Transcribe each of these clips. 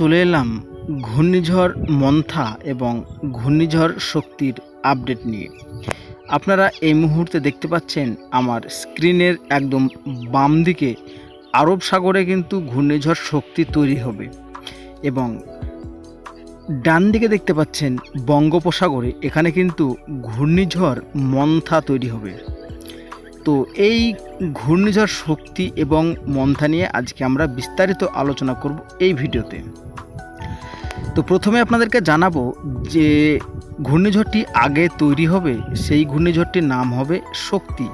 চলে এলাম ঘূর্ণিঝড় মন্থা এবং ঘূর্ণিঝড় শক্তির আপডেট নিয়ে। আপনারা এই মুহূর্তে দেখতে পাচ্ছেন আমার স্ক্রিনের একদম বাম দিকে আরব সাগরে কিন্তু ঘূর্ণিঝড় শক্তি তৈরি হবে এবং ডান দিকে দেখতে পাচ্ছেন বঙ্গোপসাগরে এখানে কিন্তু ঘূর্ণিঝড় মন্থা তৈরি হবে। তো এই ঘূর্ণিঝড় শক্তি এবং মন্থা নিয়ে আজকে আমরা বিস্তারিত আলোচনা করব এই ভিডিওতে। তো প্রথমে আপনাদেরকে জানাব যে ঘূর্ণিঝড়টি আগে তৈরি হবে, সেই ঘূর্ণিঝড়টির নাম হবে শক্তি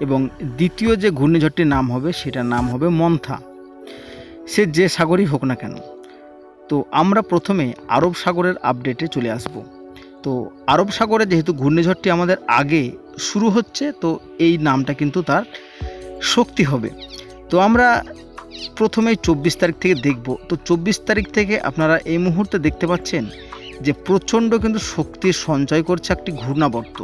এবং দ্বিতীয় যে ঘূর্ণিঝড়টির নাম হবে সেটার নাম হবে মন্থা। সে যে সাগরই হোক না কেন। তো আমরা প্রথমে আরব সাগরের আপডেটে চলে আসব। তো আরব সাগরে যেহেতু ঘূর্ণিঝড়টি আমাদের আগে শুরু হচ্ছে, তো এই নামটা কিন্তু তার শক্তি হবে। তো আমরা প্রথমেই চব্বিশ তারিখ থেকে দেখব। তো চব্বিশ তারিখ থেকে আপনারা এই মুহূর্তে দেখতে পাচ্ছেন যে প্রচণ্ড কিন্তু শক্তি সঞ্চয় করছে একটি ঘূর্ণাবর্ত।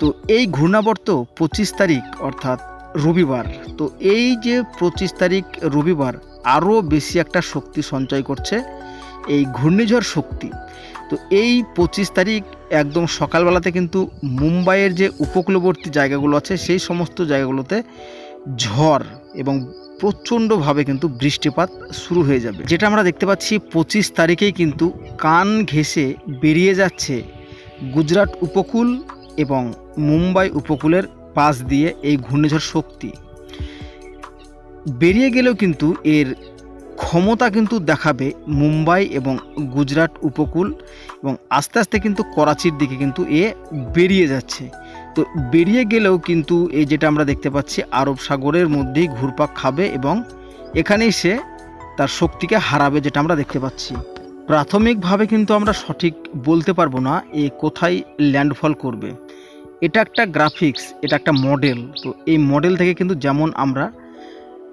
তো এই ঘূর্ণাবর্ত পঁচিশ তারিখ অর্থাৎ রবিবার, তো এই যে পঁচিশ তারিখ রবিবার আরও বেশি একটা শক্তি সঞ্চয় করছে এই ঘূর্ণিঝড় শক্তি। তো এই পঁচিশ তারিখ একদম সকালবেলাতে কিন্তু মুম্বাইয়ের যে উপকূলবর্তী জায়গাগুলো আছে, সেই সমস্ত জায়গাগুলোতে ঝড় এবং প্রচণ্ডভাবে কিন্তু বৃষ্টিপাত শুরু হয়ে যাবে। যেটা আমরা দেখতে পাচ্ছি, পঁচিশ তারিখেই কিন্তু কান ঘেঁষে বেরিয়ে যাচ্ছে গুজরাট উপকূল এবং মুম্বাই উপকূলের পাশ দিয়ে এই ঘূর্ণিঝড় শক্তি। বেরিয়ে গেলেও কিন্তু এর ক্ষমতা কিন্তু দেখাবে মুম্বাই এবং গুজরাট উপকূল এবং আস্তে আস্তে কিন্তু করাচির দিকে কিন্তু এ বেরিয়ে যাচ্ছে। তো বেরিয়ে গেলেও কিন্তু এই যেটা আমরা দেখতে পাচ্ছি, আরব সাগরের মধ্যেই ঘুরপাক খাবে এবং এখানেই সে তার শক্তিকে হারাবে যেটা আমরা দেখতে পাচ্ছি। প্রাথমিকভাবে কিন্তু আমরা সঠিক বলতে পারব না এ কোথায় ল্যান্ডফল করবে। এটা একটা গ্রাফিক্স, এটা একটা মডেল। তো এই মডেল থেকে কিন্তু যেমন আমরা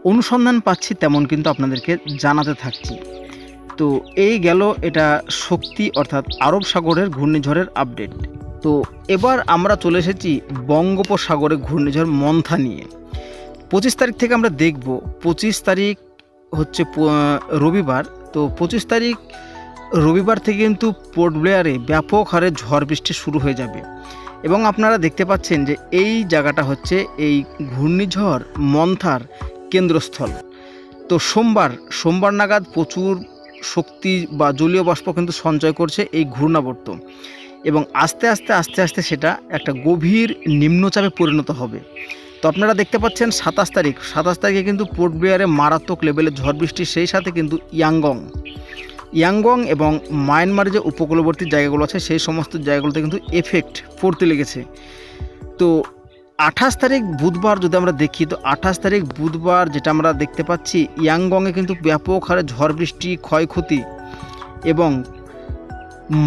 অনুসন্ধান পাচ্ছি তেমন, কিন্তু আপনাদেরকে জানাতে থাকছি। তো এই গেল এটা শক্তি অর্থাৎ আরব সাগরের ঘূর্ণিঝড়ের আপডেট তো এবার আমরা চলে এসেছি বঙ্গোপসাগরে ঘূর্ণিঝড় মন্থা নিয়ে। পঁচিশ তারিখ থেকে আমরা দেখব, পঁচিশ তারিখ হচ্ছে রবিবার। তো পঁচিশ তারিখ রবিবার থেকে কিন্তু পোর্ট ব্লেয়ারে ব্যাপক হারে ঝড় বৃষ্টি শুরু হয়ে যাবে। এবং আপনারা দেখতে পাচ্ছেন যে এই জায়গাটা হচ্ছে এই ঘূর্ণিঝড় মন্থার কেন্দ্রস্থল। তো সোমবার সোমবার নাগাদ প্রচুর শক্তি বা জলীয় বাষ্প কিন্তু সঞ্চয় করছে এই ঘূর্ণাবর্ত। এবং আস্তে আস্তে আস্তে আস্তে সেটা একটা গভীর নিম্নচাপে পরিণত হবে। তো আপনারা দেখতে পাচ্ছেন সাতাশ তারিখ। সাতাশ তারিখে কিন্তু পোর্ট ব্লেয়ারে মারাত্মক লেভেলের ঝড় বৃষ্টি সেই সাথে কিন্তু ইয়াঙ্গং ইয়াঙ্গং এবং মায়ানমারের যে উপকূলবর্তী জায়গাগুলো আছে, সেই সমস্ত জায়গাগুলোতে কিন্তু এফেক্ট পড়তে লেগেছে। তো আঠাশ তারিখ বুধবার যদি আমরা দেখি, তো আঠাশ তারিখ বুধবার যেটা আমরা দেখতে পাচ্ছি, ইয়াংগংয়ে কিন্তু ব্যাপক হারে ঝড় বৃষ্টি, ক্ষয়ক্ষতি এবং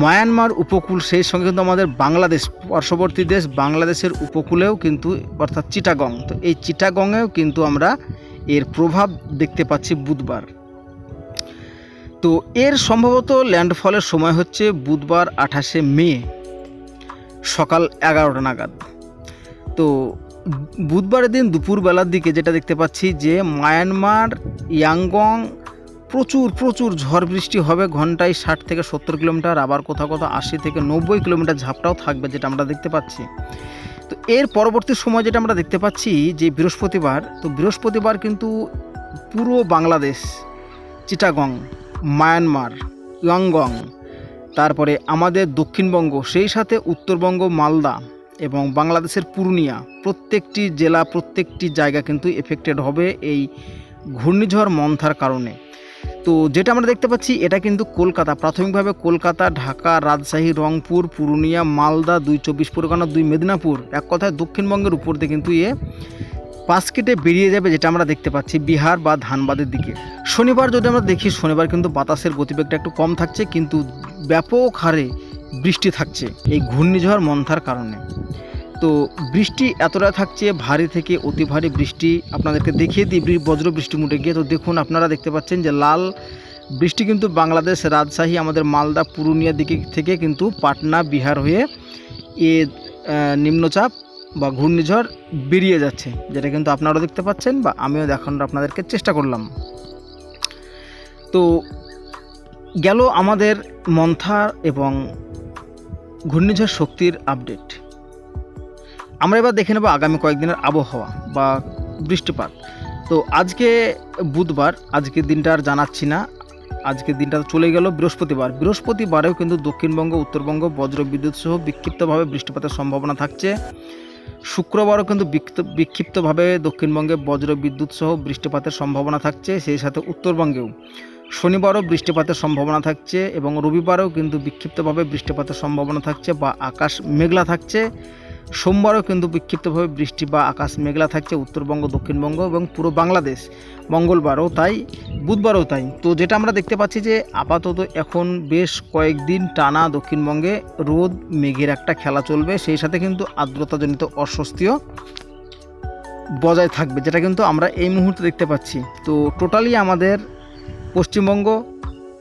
মায়ানমার উপকূল, সেই সঙ্গে কিন্তু আমাদের বাংলাদেশ, পার্শ্ববর্তী দেশ বাংলাদেশের উপকূলেও কিন্তু, অর্থাৎ চিটাগং। তো এই চিটাগংয়েও কিন্তু আমরা এর প্রভাব দেখতে পাচ্ছি বুধবার। তো এর সম্ভবত ল্যান্ডফলের সময় হচ্ছে বুধবার আঠাশে মে, সকাল এগারোটা নাগাদ। তো বুধবারের দিন দুপুরবেলার দিকে যেটা দেখতে পাচ্ছি যে মায়ানমার ইয়াংগং প্রচুর প্রচুর ঝড় বৃষ্টি হবে, ঘন্টায় ষাট থেকে সত্তর কিলোমিটার, আবার কোথাও কোথাও আশি থেকে নব্বই কিলোমিটার ঝাপটাও থাকবে যেটা আমরা দেখতে পাচ্ছি। তো এর পরবর্তী সময় যেটা আমরা দেখতে পাচ্ছি যে বৃহস্পতিবার, তো বৃহস্পতিবার কিন্তু পুরো বাংলাদেশ, চিটাগং, মায়ানমার, ইয়াংগং, তারপরে আমাদের দক্ষিণবঙ্গ, সেই সাথে উত্তরবঙ্গ, মালদা এবং বাংলাদেশের পূর্ণিয়া, প্রত্যেকটি জেলা, প্রত্যেকটি জায়গা কিন্তু এফেক্টেড হবে এই ঘূর্ণিঝড় মন্থার কারণে। তো যেটা আমরা দেখতে পাচ্ছি, এটা কিন্তু কলকাতা। প্রাথমিকভাবে কলকাতা, ঢাকা, রাজশাহী, রংপুর, পুরুলিয়া, মালদা, দুই চব্বিশ পরগনা, দুই মেদিনীপুর, এক কথায় দক্ষিণবঙ্গের উপর দিয়ে কিন্তু এ পাঁচ কেটে বেরিয়ে যাবে যেটা আমরা দেখতে পাচ্ছি বিহার বা ধানবাদের দিকে। শনিবার যদি আমরা দেখি, শনিবার কিন্তু বাতাসের গতিবেগটা একটু কম থাকছে, কিন্তু ব্যাপক হারে বৃষ্টি থাকছে এই ঘূর্ণিঝড় মন্থার কারণে। তো বৃষ্টি এতটা থাকছে, ভারী থেকে অতি ভারী বৃষ্টি। আপনাদেরকে দেখিয়ে দিই বজ্র বৃষ্টি মুটে গিয়ে। তো দেখুন, আপনারা দেখতে পাচ্ছেন যে লাল বৃষ্টি কিন্তু বাংলাদেশ রাজশাহী, আমাদের মালদা পুরুলিয়ার দিকে থেকে কিন্তু পাটনা, বিহার হয়ে এ নিম্নচাপ বা ঘূর্ণিঝড় বেরিয়ে যাচ্ছে, যেটা কিন্তু আপনারাও দেখতে পাচ্ছেন বা আমিও দেখানোর আপনাদেরকে চেষ্টা করলাম। তো গেল আমাদের মন্থা এবং ঘূর্ণিঝড় শক্তির আপডেট আমরা এবার দেখে নেব আগামী কয়েকদিনের আবহাওয়া বা বৃষ্টিপাত। তো আজকে বুধবার, আজকের দিনটা আর জানাচ্ছি না। আজকের দিনটা চলে গেল বৃহস্পতিবার। বৃহস্পতিবারেও কিন্তু দক্ষিণবঙ্গ, উত্তরবঙ্গ বজ্র বিদ্যুৎ সহ বিক্ষিপ্তভাবে বৃষ্টিপাতের সম্ভাবনা থাকছে। শুক্রবারও কিন্তু বিক্ষিপ্ত- বিক্ষিপ্তভাবে দক্ষিণবঙ্গে বজ্র বিদ্যুৎ সহ বৃষ্টিপাতের সম্ভাবনা থাকছে, সেই সাথে উত্তরবঙ্গেও। শনিবারও বৃষ্টিপাতের সম্ভাবনা থাকছে এবং রবিবারেও কিন্তু বিক্ষিপ্তভাবে বৃষ্টিপাতের সম্ভাবনা থাকছে বা আকাশ মেঘলা থাকছে। সোমবারও কিন্তু বিক্ষিপ্তভাবে বৃষ্টি বা আকাশ মেঘলা থাকছে উত্তরবঙ্গ, দক্ষিণবঙ্গ এবং পুরো বাংলাদেশ। মঙ্গলবারও তাই, বুধবারও তাই। তো যেটা আমরা দেখতে পাচ্ছি যে আপাতত এখন বেশ কয়েকদিন টানা দক্ষিণবঙ্গে রোদ, মেঘের একটা খেলা চলবে। সেই সাথে কিন্তু আর্দ্রতাজনিত অস্বস্তিও বজায় থাকবে, যেটা কিন্তু আমরা এই মুহূর্তে দেখতে পাচ্ছি। তো টোটালি আমাদের পশ্চিমবঙ্গ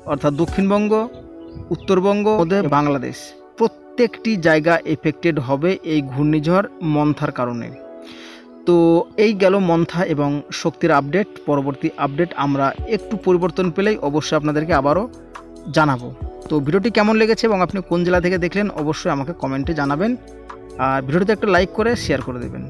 অর্থাৎ দক্ষিণবঙ্গ, উত্তরবঙ্গ মধ্যে বাংলাদেশ। প্রত্যেকটি জায়গা এফেক্টেড হবে এই ঘূর্ণিঝড় মন্থার কারণে। তো এই গেল মন্থা এবং শক্তির আপডেট পরবর্তী আপডেট আমরা একটু পরিবর্তন পেলেই অবশ্যই আপনাদেরকে আবারও জানাব। তো ভিডিওটি কেমন লেগেছে এবং আপনি কোন জেলা থেকে দেখলেন অবশ্যই আমাকে কমেন্টে জানাবেন। আর ভিডিওটিতে একটা লাইক করে শেয়ার করে দেবেন।